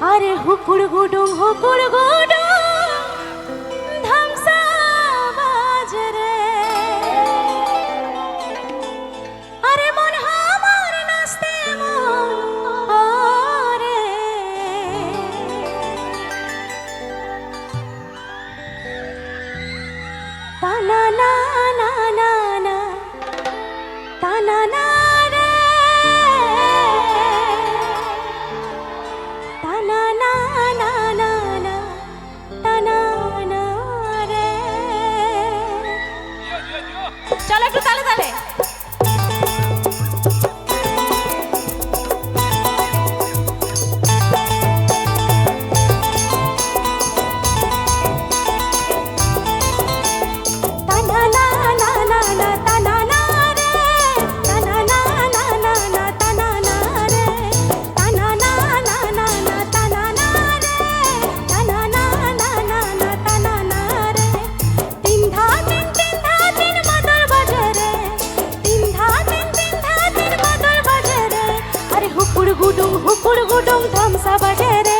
আরে হুকুর গুডুম হুকুর গুড। চলো একটু তালে তালে। गुडुम हुकुर गुडुम धम्सा बगैर